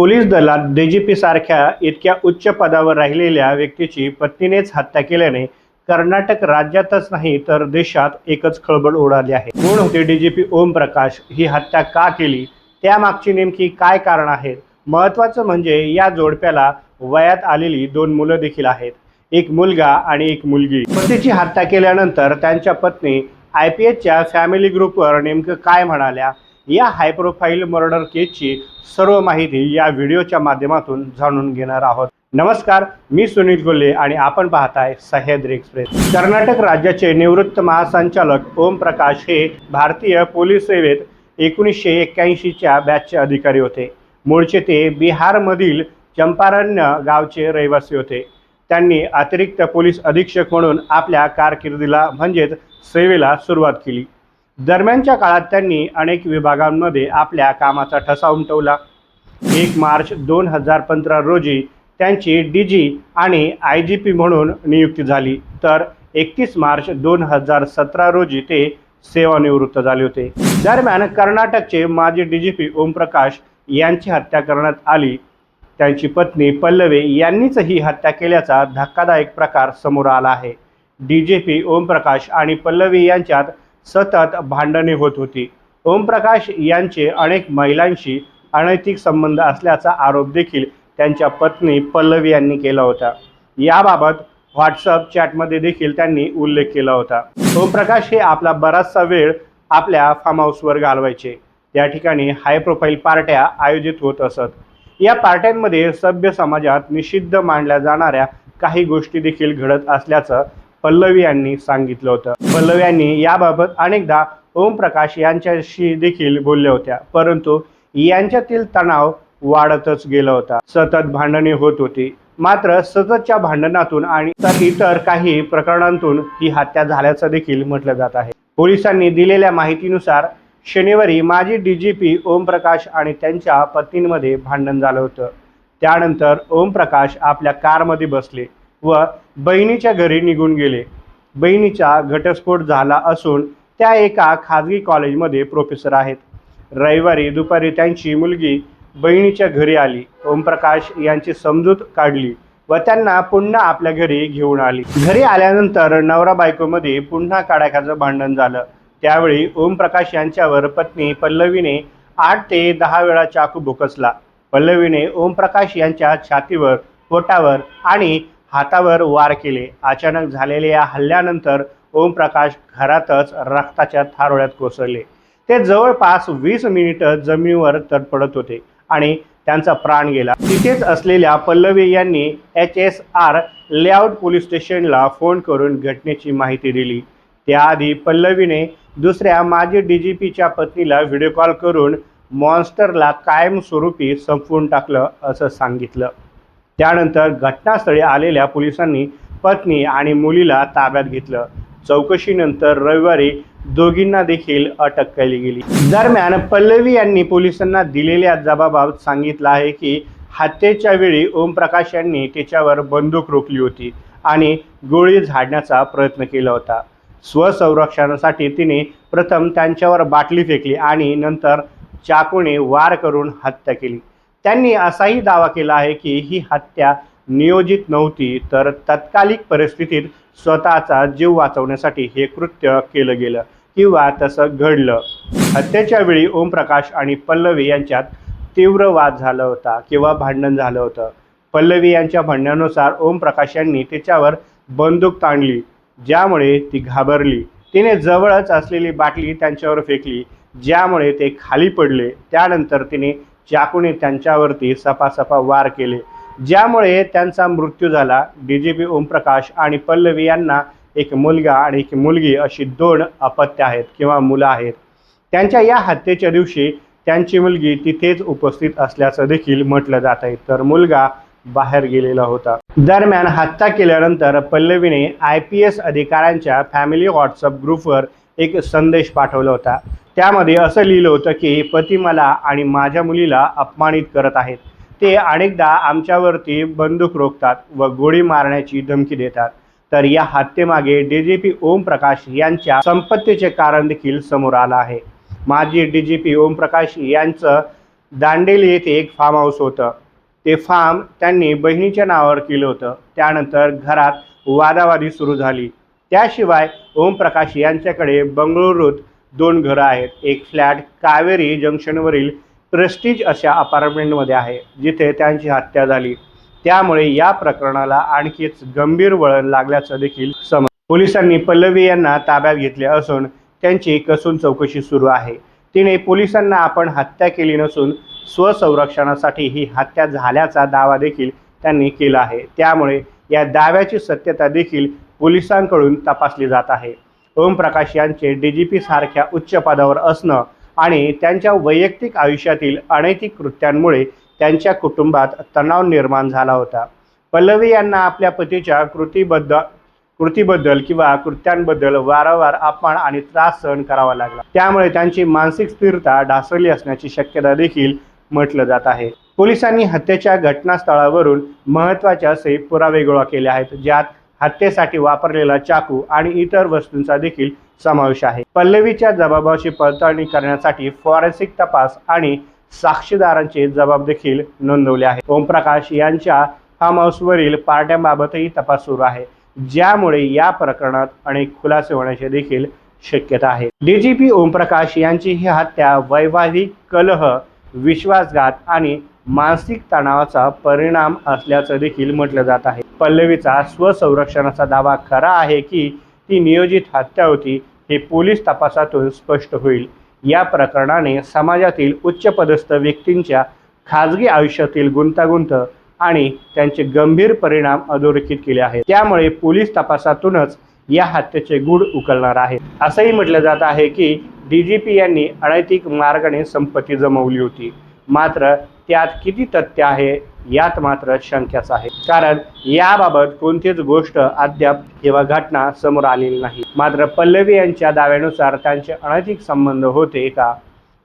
Police दलात DGP सारख्या इतक्या उच्च पदावर राहिलेल्या व्यक्तीची पत्नीनेच हत्या केल्याने कर्नाटक राज्यातच नाही तर देशात एकच खळबळ उडाली आहे. कोण होते डीजीपी ओम प्रकाश ही हत्या का केली? त्यामागची नेमकी काय कारण आहेत? महत्त्वाचं म्हणजे या जोडप्याला वयात आलेली दोन मुलं देखील आहेत. एक मुलगा आणि एक मुलगी. पतीची हत्या केल्यानंतर त्यांच्या पत्नी आय पी एचच्या फॅमिली ग्रुपवर नेमकं काय म्हणाल्या? या हाय प्रोफाईल मर्डर केसची सर्व माहिती या व्हिडिओच्या माध्यमातून जाणून घेणार आहोत. नमस्कार मी सुनील कोल्हे आणि आपण पाहताय सह्याद्री एक्सप्रेस कर्नाटक राज्याचे निवृत्त महासंचालक ओम प्रकाश हे भारतीय पोलीस सेवेत एकोणीसशे एक्क्याऐंशीच्या बॅचचे अधिकारी होते. मूळचे ते बिहारमधील चंपारण्य गावचे रहिवासी होते. त्यांनी अतिरिक्त पोलीस अधीक्षक म्हणून आपल्या कारकिर्दीला म्हणजेच सेवेला सुरुवात केली. दरम्यानच्या काळात त्यांनी अनेक विभागांमध्ये आपल्या कामाचा ठसा उमटवला. एक मार्च दोन हजार पंधरा रोजी त्यांची डी जी आणि आय जी पी म्हणून नियुक्ती झाली. तर एकतीस मार्च दोन हजार सतरा रोजी ते सेवानिवृत्त झाले होते. दरम्यान कर्नाटकचे माजी डी जी पी ओमप्रकाश यांची हत्या करण्यात आली. त्यांची पत्नी पल्लवे यांनीच ही हत्या केल्याचा धक्कादायक प्रकार समोर आला आहे. डी जे पी ओमप्रकाश आणि पल्लवी यांच्यात सतत भांडणे होत होती. ओमप्रकाश यांचे अनेक महिलांशी अनैतिक संबंध असल्याचा आरोप देखील त्यांच्या पत्नी पल्लवी यांनी केला होता. याबाबत व्हॉट्सअप चॅटमध्ये देखील त्यांनी उल्लेख केला होता. ओमप्रकाश हे आपला बराचसा वेळ आपल्या फार्म हाऊसवर घालवायचे. त्या ठिकाणी हाय प्रोफाईल पार्ट्या आयोजित होत असत. या पार्ट्यांमध्ये सभ्य समाजात निषिद्ध मानल्या जाणाऱ्या काही गोष्टी देखील घडत असल्याचं पल्लवी यांनी सांगितलं होतं. पल्लवी यांनी याबाबत अनेकदा ओमप्रकाश यांच्याशी देखील बोलल्या होत्या परंतु यांच्यातील तणाव वाढतच गेला होता. सतत भांडणे होत होती. मात्र सततच्या भांडणातून आणि तर इतर काही प्रकरणांतून ही हत्या झाल्याचं देखील म्हटलं जात आहे. पोलिसांनी दिलेल्या माहितीनुसार शनिवारी माजी डी जी पी ओमप्रकाश आणि त्यांच्या पत्नींमध्ये भांडण झालं होतं. त्यानंतर ओमप्रकाश आपल्या कारमध्ये बसले. व बहिणीच्या घरी निघून गेले. बहिणीचा घटस्फोट झाला असून त्या एका खाजगी कॉलेजमध्ये प्रोफेसर आहेत. रविवारी दुपारी त्यांची मुलगी बहिणीच्या घरी आली. ओमप्रकाश यांची समजूत काढली व त्यांना पुन्हा आपल्या घरी घेऊन आली. घरी आल्यानंतर नवरा बायकोमध्ये पुन्हा काडाखाचं भांडण झालं. त्यावेळी ओमप्रकाश यांच्यावर पत्नी पल्लवीने आठ ते दहा वेळा चाकू भोकसला. पल्लवीने ओमप्रकाश यांच्या छातीवर पोटावर आणि हातावर वार केले. अचानक झालेल्या या हल्ल्यानंतर ओमप्रकाश घरातच रक्ताच्या थारोळ्यात कोसळले. ते जवळपास वीस मिनिटं जमिनीवर तडपडत होते आणि त्यांचा प्राण गेला. तिथेच असलेल्या पल्लवी यांनी H S R layout police स्टेशनला फोन करून घटनेची माहिती दिली. त्याआधी पल्लवीने दुसऱ्या माजी डी जी पीच्या पत्नीला व्हिडिओ कॉल करून मॉन्स्टरला कायमस्वरूपी संपवून टाकलं असं सांगितलं. त्यानंतर घटनास्थळी आलेल्या पोलिसांनी पत्नी आणि मुलीला ताब्यात घेतलं. चौकशीनंतर रविवारी दोघींना देखील अटक केली गेली. दरम्यान पल्लवी यांनी पोलिसांना दिलेल्या जबाबात सांगितलं आहे की हत्येच्या वेळी ओमप्रकाश यांनी तिच्यावर बंदूक रोखली होती आणि गोळी झाडण्याचा प्रयत्न केला होता. स्वसंरक्षणासाठी तिने प्रथम त्यांच्यावर बाटली फेकली आणि नंतर चाकूने वार करून हत्या केली. त्यांनी असाही दावा केला आहे की ही हत्या नियोजित नव्हती तर तत्कालिक परिस्थितीत स्वतःचा जीव वाचवण्यासाठी हे कृत्य केलं गेलं किंवा तसं घडलं. हत्येच्या वेळी ओमप्रकाश आणि पल्लवी यांच्यात तीव्र वाद झाला होता किंवा भांडण झालं होतं. पल्लवी यांच्या म्हणण्यानुसार ओमप्रकाश यांनी तिच्यावर बंदूक ताणली ज्यामुळे ती घाबरली. तिने जवळच असलेली बाटली त्यांच्यावर फेकली ज्यामुळे ते खाली पडले. त्यानंतर तिने चाकूने त्यांच्यावरती सपासपा वार केले. ज्यामुळे त्यांचा मृत्यू झाला. डी जी पी ओमप्रकाश आणि पल्लवी यांना एक मुलगा आणि एक मुलगी अशी दोन अपत्य आहेत किंवा मुलं आहेत. त्यांच्या या हत्येच्या दिवशी त्यांची मुलगी तिथेच उपस्थित असल्याचं देखील म्हटलं जात आहे. तर मुलगा बाहेर गेलेला होता. दरम्यान हत्या केल्यानंतर पल्लवीने आय पी एस अधिकाऱ्यांच्या फॅमिली व्हॉट्सअप ग्रुपवर एक संदेश पाठवला होता. त्यामध्ये असं लिहिलं होतं की पती मला आणि माझ्या मुलीला अपमानित करत आहेत. ते अनेकदा आमच्यावरती बंदूक रोखतात व गोळी मारण्याची धमकी देतात. तर या हत्येमागे डी जी पी ओमप्रकाश यांच्या संपत्तीचे कारण देखील समोर आलं आहे. माजी डी जी पी ओमप्रकाश यांचं दांडेली येथे एक फार्म हाऊस होतं. ते फार्म त्यांनी बहिणीच्या नावावर केलं होतं. त्यानंतर घरात वादावादी सुरू झाली. त्याशिवाय ओमप्रकाश यांच्याकडे बंगळुरूत दोन घरं आहेत. एक फ्लॅट कावेरी जंक्शनवरील प्रेस्टीज अशा अपार्टमेंटमध्ये आहे जिथे त्यांची हत्या झाली. त्यामुळे या प्रकरणाला आणखीच गंभीर वळण लागल्याचं देखील समज पोलिसांनी पल्लवी यांना ताब्यात घेतले असून त्यांची कसून चौकशी सुरू आहे. तिने पोलिसांना आपण हत्या केली नसून स्वसंरक्षणासाठी ही हत्या झाल्याचा दावा देखील त्यांनी केला आहे. त्यामुळे या दाव्याची सत्यता देखील पोलिसांकडून तपासली जात आहे. ओमप्रकाश यांचे डी जी पी सारख्या उच्च पदावर असणं आणि त्यांच्या वैयक्तिक आयुष्यातील अनैतिक कृत्यांमुळे त्यांच्या कुटुंबात तणाव निर्माण झाला होता. पल्लवी यांना आपल्या पतीच्या कृतीबद्ध कृतीबद्दल किंवा कृत्यांबद्दल वारंवार अपमान आणि त्रास सहन करावा लागला. त्यामुळे त्यांची मानसिक स्थिरता ढासळली असण्याची शक्यता देखील म्हटलं जात आहे. पोलिसांनी हत्येच्या घटनास्थळावरून महत्त्वाचे असे पुरावे गोळा केले आहेत ज्यात हत्येसाठी वापरलेला चाकू आणि इतर वस्तूंचा देखील समावेश आहे. पल्लवीच्या जबाबाची पडताळणी करण्यासाठी फॉरेन्सिक तपास आणि साक्षीदारांचे जबाब देखील नोंदवले आहे ओमप्रकाश यांच्या फार्म हाऊसवरील पार्ट्यांबाबतही तपास सुरू आहे ज्यामुळे या प्रकरणात अनेक खुलासे होण्याची देखील शक्यता आहे. डीजीपी ओमप्रकाश यांची ही हत्या वैवाहिक कलह विश्वासघात आणि मानसिक तणावाचा परिणाम असल्याचं देखील म्हटलं जात आहे. पल्लवीचा स्वसंरक्षणाचा दावा खरा आहे की ती नियोजित हत्या होती हे पोलीस तपासातून स्पष्ट होईल. या प्रकरणाने समाजातील उच्चपदस्थ व्यक्तींच्या खाजगी आयुष्यातील गुंतागुंत आणि त्यांचे गंभीर परिणाम अधोरेखित केले आहेत. त्यामुळे पोलीस तपासातूनच या हत्येचे गूढ उकलणार आहेत असंही म्हटलं जात आहे की डी जी पी यांनी अनैतिक मार्गाने संपत्ती जमवली होती. मात्र त्यात किती तथ्य आहे यात मात्र शंकाच आहे. कारण याबाबत कोणतीच गोष्ट अद्याप किंवा घटना समोर आलेली नाही. मात्र पल्लवी यांच्या दाव्यानुसार त्यांचे अनैतिक संबंध होते का?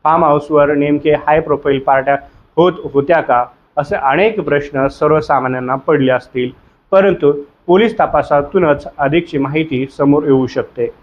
फार्म हाऊसवर नेमके हाय प्रोफाईल पार्ट्या होत होत्या का? असे अनेक प्रश्न सर्वसामान्यांना पडले असतील. परंतु पोलीस तपासातूनच अधिकची माहिती समोर येऊ शकते.